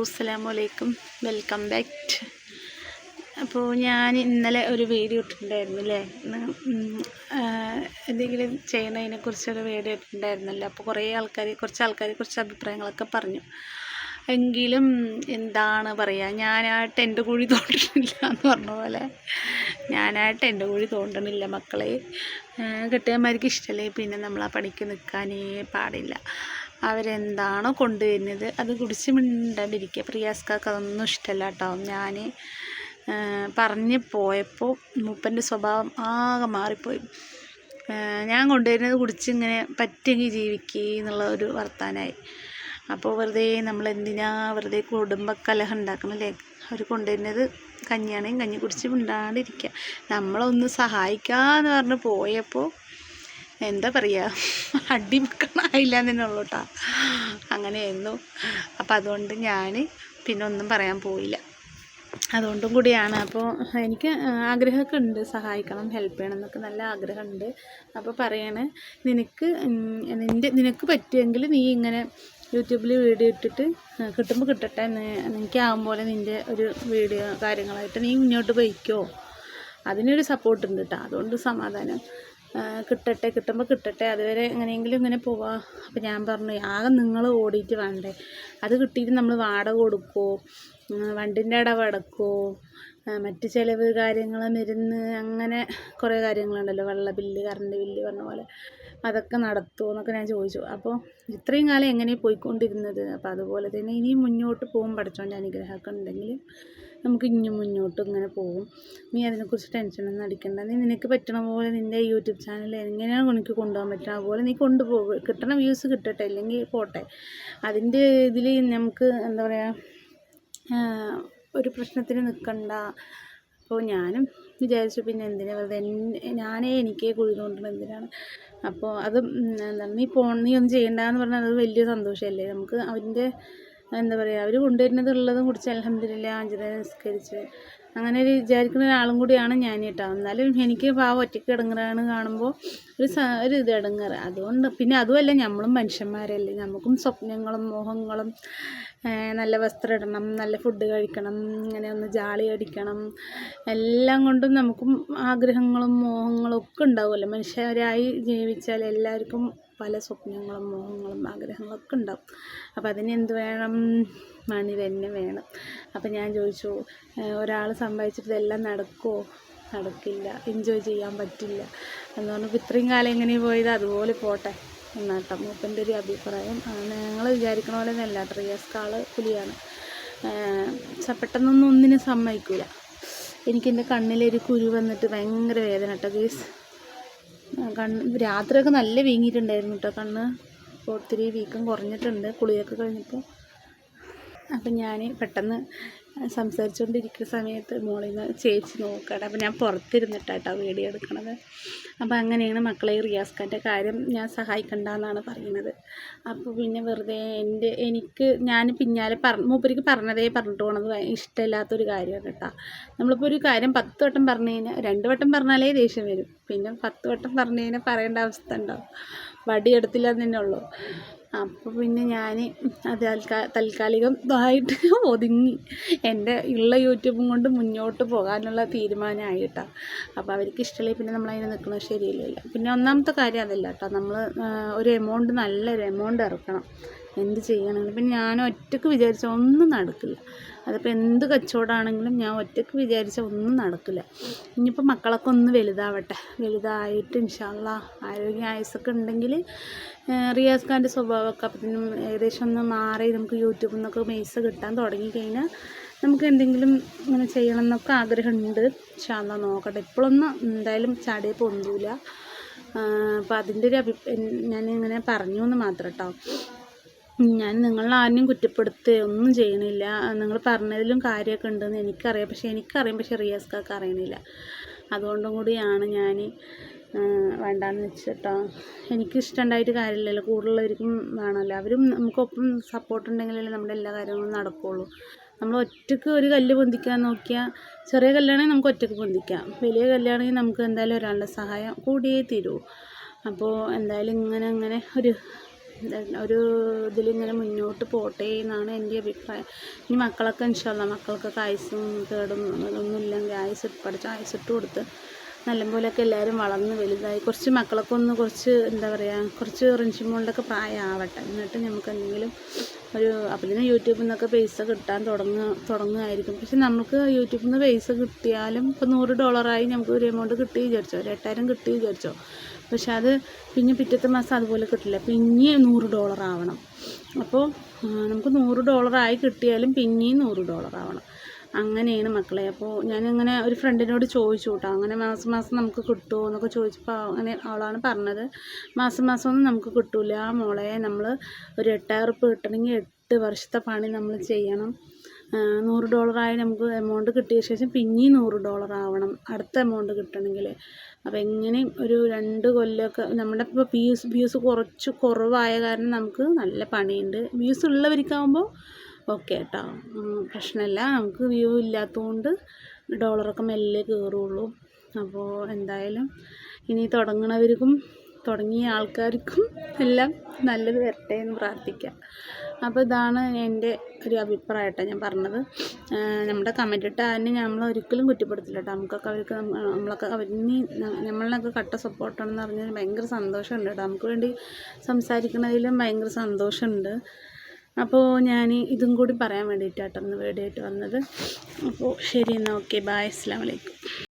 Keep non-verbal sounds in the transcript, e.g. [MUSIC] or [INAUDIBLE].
അസ്സാം വലൈക്കും welcome back അപ്പോൾ ഞാൻ ഇന്നലെ ഒരു വീഡിയോ ഇട്ടിട്ടുണ്ടായിരുന്നു അല്ലേ എന്തെങ്കിലും ചെയ്യുന്നതിനെ കുറിച്ചൊരു വീഡിയോ ഇട്ടിട്ടുണ്ടായിരുന്നല്ലോ. അപ്പോൾ കുറേ ആൾക്കാർ കുറച്ച് ആൾക്കാർ കുറച്ച് അഭിപ്രായങ്ങളൊക്കെ പറഞ്ഞു. എങ്കിലും എന്താണ് പറയുക ഞാനായിട്ട് എന്റെ കുഴി തോണ്ടണില്ല എന്ന് പറഞ്ഞ പോലെ. ഞാനായിട്ട് എന്റെ കുഴി തോണ്ടണില്ല മക്കളെ. കെട്ടിയന്മാർക്ക് ഇഷ്ടമല്ലേ പിന്നെ നമ്മൾ ആ പണിക്ക് നിൽക്കാനേ പാടില്ല. അവരെന്താണോ കൊണ്ടുവരുന്നത് അത് കുടിച്ച് മിണ്ടാണ്ടിരിക്കുക പ്രിയാസ്കാർക്ക് അതൊന്നും ഇഷ്ടമല്ല കേട്ടോ. ഞാൻ പറഞ്ഞ് പോയപ്പോൾ മൂപ്പന്റെ സ്വഭാവം ആകെ മാറിപ്പോയി. ഞാൻ കൊണ്ടുവരുന്നത് കുടിച്ച് ഇങ്ങനെ പറ്റുമെങ്കിൽ ജീവിക്കുക എന്നുള്ള ഒരു വർത്താനമായി അപ്പോൾ വെറുതെ നമ്മൾ എന്തിനാ വെറുതെ കുടുംബക്കലഹം ഉണ്ടാക്കണല്ലേ? അവർ കൊണ്ടുവരുന്നത് കഞ്ഞിയാണെങ്കിൽ കഞ്ഞി കുടിച്ച് മിണ്ടാണ്ടിരിക്കുക നമ്മളൊന്ന് സഹായിക്കാന്ന് പറഞ്ഞ് പോയപ്പോൾ എന്താ പറയുക അടിമക്കണായില്ല എന്നുള്ളൂ കേട്ടോ അങ്ങനെയായിരുന്നു. അപ്പം അതുകൊണ്ട് ഞാൻ പിന്നെ ഒന്നും പറയാൻ പോയില്ല. അതുകൊണ്ടും കൂടിയാണ്. അപ്പോൾ എനിക്ക് ആഗ്രഹമൊക്കെ ഉണ്ട്. സഹായിക്കണം ഹെൽപ്പ് ചെയ്യണം എന്നൊക്കെ നല്ല ആഗ്രഹമുണ്ട്. അപ്പോൾ പറയണേ നിനക്ക് നിന്റെ നിനക്ക് പറ്റുമെങ്കിൽ നീ ഇങ്ങനെ യൂട്യൂബിൽ വീഡിയോ ഇട്ടിട്ട് കിട്ടുമ്പോൾ കിട്ടട്ടെ നിനക്കാവും പോലെ നിന്റെ ഒരു വീഡിയോ കാര്യങ്ങളായിട്ട് നീ മുന്നോട്ട് പോയിക്കോ. അതിനൊരു സപ്പോർട്ട് ഉണ്ട് കേട്ടോ അതുകൊണ്ട് സമാധാനം. കിട്ടട്ടെ കിട്ടുമ്പോൾ കിട്ടട്ടെ. അതുവരെ എങ്ങനെയെങ്കിലും ഇങ്ങനെ പോവാ. അപ്പം ഞാൻ പറഞ്ഞു ആകെ നിങ്ങൾ ഓടിയിട്ട് വേണ്ടേ. അത് കിട്ടിയിട്ട് നമ്മൾ വാടക കൊടുക്കുമോ വണ്ടിന്റെ അടവ് അടക്കുമോ മറ്റ് ചിലവ് കാര്യങ്ങൾ മരുന്ന് അങ്ങനെ കുറേ കാര്യങ്ങളുണ്ടല്ലോ. വെള്ള ബില്ല് കറണ്ട് ബില്ല് പറഞ്ഞ പോലെ. അതൊക്കെ നടത്തുമോ എന്നൊക്കെ ഞാൻ ചോദിച്ചു. അപ്പോൾ ഇത്രയും കാലം എങ്ങനെ പോയിക്കൊണ്ടിരുന്നത്? അപ്പോൾ അതുപോലെ തന്നെ ഇനിയും മുന്നോട്ട് പോകും പഠിച്ചോന്റെ അനുഗ്രഹമൊക്കെ ഉണ്ടെങ്കിൽ നമുക്ക് ഇനിയും മുന്നോട്ട് ഇങ്ങനെ പോകും. നീ അതിനെക്കുറിച്ച് ടെൻഷനൊന്നും അടിക്കണ്ട. നീ നിനക്ക് പറ്റണ പോലെ നിന്റെ യൂട്യൂബ് ചാനൽ എങ്ങനെയാണ് നിനക്ക് കൊണ്ടുപോകാൻ പറ്റുക അതുപോലെ നീ കൊണ്ടുപോകും. കിട്ടണ വ്യൂസ് കിട്ടട്ടെ അല്ലെങ്കിൽ പോട്ടെ. അതിന്റെ ഇതിൽ നമുക്ക് എന്താ പറയുക ഒരു പ്രശ്നത്തിന് നിൽക്കണ്ട അപ്പോൾ ഞാനും വിചാരിച്ചു പിന്നെ എന്തിനാ വെറുതെ ഞാനേ എനിക്കേ കുഴി തോണ്ടണം എന്തിനാണ്? അപ്പോൾ അത് എന്താണ് നീ പോ നീ ഒന്നും ചെയ്യണ്ടെന്ന് പറഞ്ഞാൽ അത് വലിയ സന്തോഷമല്ലേ നമുക്ക് അവന്റെ എന്താ പറയുക അവർ കൊണ്ടുവരുന്നത് ഉള്ളതും കുടിച്ച് അലഹമില്ല അഞ്ചര നിസ്കരിച്ച്. അങ്ങനെ ഒരു വിചാരിക്കുന്ന ഒരാളും കൂടിയാണ് ഞാൻ കേട്ടോ എന്നാലും എനിക്ക് പാവം ഒറ്റയ്ക്ക് ഇടങ്ങറാണ് കാണുമ്പോൾ ഒരു ഒരു ഇത് ഇടങ്ങറ്. അതുകൊണ്ട് പിന്നെ അതുമല്ല നമ്മളും മനുഷ്യന്മാരല്ലേ. നമുക്കും സ്വപ്നങ്ങളും മോഹങ്ങളും നല്ല വസ്ത്രം ഇടണം നല്ല ഫുഡ് കഴിക്കണം ഇങ്ങനെ ഒന്ന് ജാളി അടിക്കണം. എല്ലാം കൊണ്ടും നമുക്കും ആഗ്രഹങ്ങളും മോഹങ്ങളും ഒക്കെ ഉണ്ടാവുമല്ലോ. മനുഷ്യരായി ജീവിച്ചാൽ എല്ലാവർക്കും പല സ്വപ്നങ്ങളും മോഹങ്ങളും ആഗ്രഹങ്ങളൊക്കെ ഉണ്ടാവും. അപ്പോൾ അതിന് എന്ത് വേണം? മണി തന്നെ വേണം. അപ്പോൾ ഞാൻ ചോദിച്ചു ഒരാൾ സമ്പാദിച്ചിട്ട് ഇതെല്ലാം നടക്കുമോ നടക്കില്ല. എൻജോയ് ചെയ്യാൻ പറ്റില്ല. എന്ന് പറഞ്ഞപ്പോൾ ഇത്രയും കാലം എങ്ങനെ പോയത്? അതുപോലെ പോട്ടെ. എന്നാട്ടോ മൂപ്പന്റെ ഒരു അഭിപ്രായം. ഞങ്ങൾ വിചാരിക്കണ പോലെ ഒന്നല്ല റിയാസ് ആൾ പുലിയാണ്. പെട്ടെന്നൊന്നും ഒന്നിനും സമ്മതിക്കില്ല എനിക്കെന്റെ കണ്ണിലൊരു കുരു വന്നിട്ട് ഭയങ്കര വേദന കേട്ടോ ഗേസ് കണ്ണ് രാത്രിയൊക്കെ നല്ല വീങ്ങിയിട്ടുണ്ടായിരുന്നു കേട്ടോ കണ്ണ് ഒത്തിരി വീക്കം കുറഞ്ഞിട്ടുണ്ട് കുളിയൊക്കെ കഴിഞ്ഞപ്പോൾ അപ്പം ഞാൻ പെട്ടെന്ന് സംസാരിച്ചുകൊണ്ടിരിക്കുന്ന സമയത്ത് മോളിൽ നിന്ന് ചേച്ചി നോക്കണം. അപ്പം ഞാൻ പുറത്തിരുന്നിട്ടാട്ടോ വീഡിയോ എടുക്കണത്. അപ്പോൾ അങ്ങനെയാണ് മക്കളെ റിയാസ് കാര്യം ഞാൻ സഹായിക്കണ്ടെന്നാണ് പറയുന്നത്. അപ്പോൾ പിന്നെ വെറുതെ എന്റെ എനിക്ക് ഞാൻ പിന്നാലെ പറ മൂപ്പരിക്ക് പറഞ്ഞതേ പറഞ്ഞിട്ട് പോകണത് ഇഷ്ടമില്ലാത്തൊരു കാര്യമാണ് കേട്ടോ. നമ്മളിപ്പോൾ ഒരു കാര്യം പത്ത് വട്ടം പറഞ്ഞു കഴിഞ്ഞാൽ രണ്ട് വട്ടം പറഞ്ഞാലേ ദേഷ്യം വരും. പിന്നെ പത്ത് വട്ടം പറഞ്ഞു കഴിഞ്ഞാൽ പറയേണ്ട അവസ്ഥ ഉണ്ടാവും. വടിയെടുത്തില്ല എന്നുള്ളൂ അപ്പോൾ പിന്നെ ഞാൻ അത് തൽക്കാ തൽക്കാലികമായിട്ട് [LAUGHS] ഒതുങ്ങി. എന്റെ ഉള്ള യൂട്യൂബും കൊണ്ട് മുന്നോട്ട് പോകാനുള്ള തീരുമാനമായി കേട്ടോ അപ്പോൾ അവർക്ക് ഇഷ്ടമില്ല പിന്നെ നമ്മൾ അതിന് നിൽക്കുന്നത് ശരിയില്ലല്ലോ. പിന്നെ ഒന്നാമത്തെ കാര്യം അതല്ല കേട്ടോ. നമ്മൾ ഒരു എമൗണ്ട് നല്ലൊരു എമൗണ്ട് ഇറക്കണം. എന്ത് ചെയ്യണമെങ്കിലും. പിന്നെ ഞാൻ ഒറ്റയ്ക്ക് വിചാരിച്ച ഒന്നും നടക്കില്ല. അതിപ്പോൾ എന്ത് കച്ചവടമാണെങ്കിലും ഞാൻ ഒറ്റയ്ക്ക് വിചാരിച്ച ഒന്നും നടക്കില്ല. ഇനിയിപ്പോൾ മക്കളൊക്കെ ഒന്ന് വലുതാവട്ടെ. വലുതായിട്ട് ഇൻഷാല്ല ആരോഗ്യ ആയുസൊക്കെ ഉണ്ടെങ്കിൽ റിയാസ് ഖാന്റെ സ്വഭാവമൊക്കെ അപ്പത്തിനും ഏകദേശം ഒന്ന് മാറി നമുക്ക് യൂട്യൂബിൽ നിന്നൊക്കെ പൈസ കിട്ടാൻ തുടങ്ങിക്കഴിഞ്ഞാൽ നമുക്ക് എന്തെങ്കിലും ഇങ്ങനെ ചെയ്യണം എന്നൊക്കെ ആഗ്രഹമുണ്ട്. ഇൻഷാല്ല നോക്കട്ടെ. ഇപ്പോഴൊന്നും എന്തായാലും ചാടിയെ പൊന്തൂല. അപ്പോൾ അതിന്റെ ഒരു അഭി ഞാനിങ്ങനെ പറഞ്ഞു എന്ന് മാത്രം കേട്ടോ ഞാൻ നിങ്ങളെ ആരെയും കുറ്റപ്പെടുത്തുകയോ ഒന്നും ചെയ്യണില്ല. നിങ്ങൾ പറഞ്ഞതിലും കാര്യമൊക്കെ ഉണ്ടെന്ന് എനിക്കറിയാം. പക്ഷേ എനിക്കറിയാം. പക്ഷേ റിയാസ്ക്കൊക്കെ അറിയണില്ല. അതുകൊണ്ടും കൂടിയാണ് ഞാൻ വേണ്ടാന്ന് വെച്ചിട്ടോ. എനിക്ക് ഇഷ്ടമുണ്ടായിട്ട് കാര്യമില്ലല്ലോ. കൂടുതലുള്ളവർക്കും വേണമല്ലോ. അവരും നമുക്കൊപ്പം സപ്പോർട്ട് ഉണ്ടെങ്കിലല്ലേ നമ്മുടെ എല്ലാ കാര്യങ്ങളും നടക്കുകയുള്ളൂ നമ്മൾ ഒറ്റയ്ക്ക് ഒരു കല്ല് പൊന്തിക്കാൻ നോക്കിയാൽ ചെറിയ കല്ലാണെങ്കിൽ നമുക്ക് ഒറ്റയ്ക്ക് പൊന്തിക്കാം. വലിയ കല്ലാണെങ്കിൽ നമുക്ക് എന്തായാലും ഒരാളുടെ സഹായം കൂടിയേ തീരൂ. അപ്പോൾ എന്തായാലും ഇങ്ങനെ അങ്ങനെ ഒരു ഒരു ഇതിലിങ്ങനെ മുന്നോട്ട് പോട്ടെ എന്നാണ് എന്റെ അഭിപ്രായം. ഇനി മക്കളൊക്കെ ഇൻഷാല്ല മക്കൾക്കൊക്കെ ആയുസും കേടും ഒന്നും ഇല്ലെങ്കിൽ ആയുസ് പഠിച്ച ആയുസിട്ട് കൊടുത്ത് നല്ലപോലെയൊക്കെ എല്ലാവരും വളർന്ന് വലുതായി. കുറച്ച് മക്കളൊക്കെ ഒന്ന് കുറച്ച് എന്താ പറയുക കുറച്ച് റിഞ്ചിമോളുടെയൊക്കെ പ്രായമാവട്ടെ. എന്നിട്ട് നമുക്ക് എന്തെങ്കിലും ഒരു അപ്പോഴത്തേനും യൂട്യൂബിൽ നിന്നൊക്കെ പൈസ കിട്ടാൻ തുടങ്ങുക തുടങ്ങുമായിരിക്കും. പക്ഷെ നമുക്ക് യൂട്യൂബിൽ നിന്ന് പൈസ കിട്ടിയാലും ഇപ്പോൾ നൂറ് ഡോളറായി നമുക്ക് ഒരു എമൗണ്ട് കിട്ടി വിചാരിച്ചോ. ഒരു എട്ടായിരം കിട്ടി വിചാരിച്ചോ. പക്ഷെ അത് പിന്നെ പിറ്റത്തെ മാസം അതുപോലെ കിട്ടില്ല. പിന്നെ നൂറ് ഡോളർ ആവണം. അപ്പോൾ നമുക്ക് നൂറ് ഡോളറായി കിട്ടിയാലും പിന്നെയും നൂറ് ഡോളർ ആവണം. അങ്ങനെയാണ് മക്കളെ. അപ്പോൾ ഞാനിങ്ങനെ ഒരു ഫ്രണ്ടിനോട് ചോദിച്ചു കേട്ടോ അങ്ങനെ മാസം മാസം നമുക്ക് കിട്ടുമോ എന്നൊക്കെ ചോദിച്ചപ്പോൾ അങ്ങനെ അവളാണ് പറഞ്ഞത്. മാസം മാസമൊന്നും നമുക്ക് കിട്ടില്ല ആ മോളെ നമ്മൾ ഒരു എട്ടായിരം ഉറുപ്പ്യ കിട്ടണമെങ്കിൽ എട്ട് വർഷത്തെ പണി നമ്മൾ ചെയ്യണം. നൂറ് ഡോളറായി നമുക്ക് എമൗണ്ട് കിട്ടിയ ശേഷം പിന്നെയും നൂറ് ഡോളർ ആവണം. അടുത്ത എമൗണ്ട് കിട്ടണമെങ്കിൽ അപ്പോൾ എങ്ങനെയും ഒരു രണ്ട് കൊല്ലമൊക്കെ നമ്മുടെ ഇപ്പോൾ വ്യൂസ് വ്യൂസ് കുറച്ച് കുറവായ കാരണം നമുക്ക് നല്ല പണിയുണ്ട്. വ്യൂസ് ഉള്ളവർക്കാവുമ്പോൾ ഓക്കെ കേട്ടോ പ്രശ്നമില്ല നമുക്ക് വ്യൂ ഇല്ലാത്തതുകൊണ്ട് ഡോളറൊക്കെ മെല്ലെ കയറുള്ളൂ അപ്പോൾ എന്തായാലും ഇനി തുടങ്ങണവർക്കും തുടങ്ങിയ ആൾക്കാർക്കും എല്ലാം നല്ലത് വരട്ടെ എന്ന് പ്രാർത്ഥിക്കാം. അപ്പോൾ ഇതാണ് എന്റെ ഒരു അഭിപ്രായമായിട്ട് ഞാൻ പറഞ്ഞത്. നമ്മുടെ കമന്റ് ഇട്ട അതിനെ നമ്മൾ ഒരിക്കലും കുറ്റപ്പെടുത്തില്ല കേട്ടോ നമുക്കൊക്കെ അവർക്ക് നമ്മളൊക്കെ അവരിനി നമ്മളൊക്കെ കട്ട സപ്പോർട്ടാണെന്ന് പറഞ്ഞാൽ ഭയങ്കര സന്തോഷമുണ്ട് കേട്ടോ നമുക്ക് വേണ്ടി സംസാരിക്കുന്നതിലും ഭയങ്കര സന്തോഷമുണ്ട്. അപ്പോൾ ഞാൻ ഇതും കൂടി പറയാൻ വേണ്ടിയിട്ടാട്ടോ ഇന്ന് വീഡിയോ ആയിട്ട് വന്നത്. അപ്പോൾ ശരി എന്നാൽ ഓക്കെ ബായ് അസ്സാം വലൈക്കും